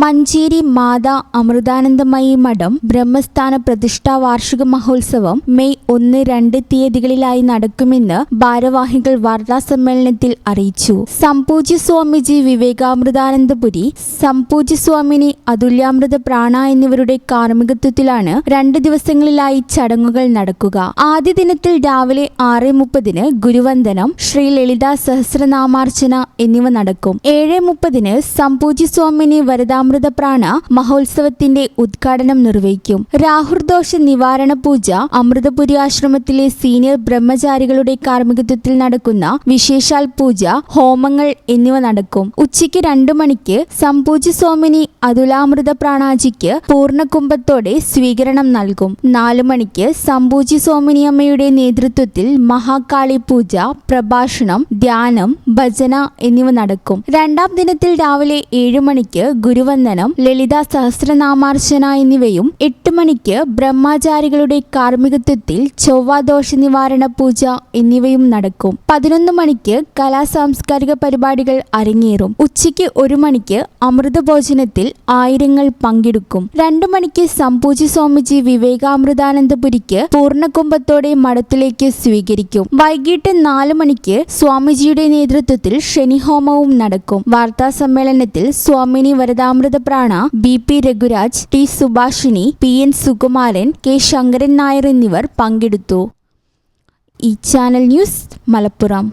മഞ്ചേരി മാതാ അമൃതാനന്ദമയി മഠം ബ്രഹ്മസ്ഥാന പ്രതിഷ്ഠാ വാർഷിക മഹോത്സവം മെയ് ഒന്ന് രണ്ട് തീയതികളിലായി നടക്കുമെന്ന് ഭാരവാഹികൾ വാർത്താ സമ്മേളനത്തിൽ അറിയിച്ചു. സംപൂജ്യ സ്വാമിജി വിവേകാമൃതാനന്ദപുരി സംപൂജ്യ സ്വാമിനി അതുല്യാമൃത പ്രാണ എന്നിവരുടെ കാർമ്മികത്വത്തിലാണ് രണ്ട് ദിവസങ്ങളിലായി ചടങ്ങുകൾ നടക്കുക. ആദ്യ ദിനത്തിൽ രാവിലെ ആറ് മുപ്പതിന് ഗുരുവന്ദനം ശ്രീ ലളിത സഹസ്രനാമാർച്ചന എന്നിവ നടക്കും. ഏഴ് മുപ്പതിന് സംപൂജ്യ സ്വാമിനി വരദാമൃത പ്രാണ മഹോത്സവത്തിന്റെ ഉദ്ഘാടനം നിർവഹിക്കും. രാഹുർദോഷ നിവാരണ പൂജ അമൃതപുരി ആശ്രമത്തിലെ സീനിയർ ബ്രഹ്മചാരികളുടെ കാർമ്മികത്വത്തിൽ നടക്കുന്ന വിശേഷാൽ പൂജ ഹോമങ്ങൾ എന്നിവ നടക്കും. ഉച്ചയ്ക്ക് രണ്ടു മണിക്ക് സംപൂജ സ്വാമിനി അതുലാമൃത പ്രാണാജിക്ക് പൂർണകുംഭത്തോടെ സ്വീകരണം നൽകും. നാലു മണിക്ക് സമ്പൂജി സ്വാമിനി അമ്മയുടെ നേതൃത്വത്തിൽ മഹാകാളി പൂജ പ്രഭാഷണം ധ്യാനം ഭജന എന്നിവ നടക്കും. രണ്ടാം ദിനത്തിൽ രാവിലെ ഏഴു മണിക്ക് ഗുരുവന്ദനം ലളിത സഹസ്രനാമാർച്ചന എന്നിവയും എട്ട് മണിക്ക് ബ്രഹ്മചാരികളുടെ കാർമ്മികത്വത്തിൽ ചൊവ്വാദോഷ നിവാരണ പൂജ എന്നിവയും നടക്കും. പതിനൊന്ന് മണിക്ക് കലാ സാംസ്കാരിക പരിപാടികൾ അരങ്ങേറും. ഉച്ചയ്ക്ക് ഒരു മണിക്ക് അമൃതഭോജനത്തിൽ ആയിരങ്ങൾ പങ്കെടുക്കും. രണ്ടു മണിക്ക് സമ്പൂജി സ്വാമിജി വിവേകാമൃതാനന്ദപുരിക്ക് പൂർണകുംഭത്തോടെ മഠത്തിലേക്ക് സ്വീകരിക്കും. വൈകിട്ട് നാല് മണിക്ക് സ്വാമിജിയുടെ നേതൃത്വത്തിൽ ശനിഹോമവും നടക്കും. വാർത്താ സമ്മേളനത്തിൽ Swamini Varadamrita Prana B P Raghuraj T Subhashini P N Sukumaran K Sankaran Nair എന്നിവർ പങ്കെടുത്തു. ഈ channel news Malappuram.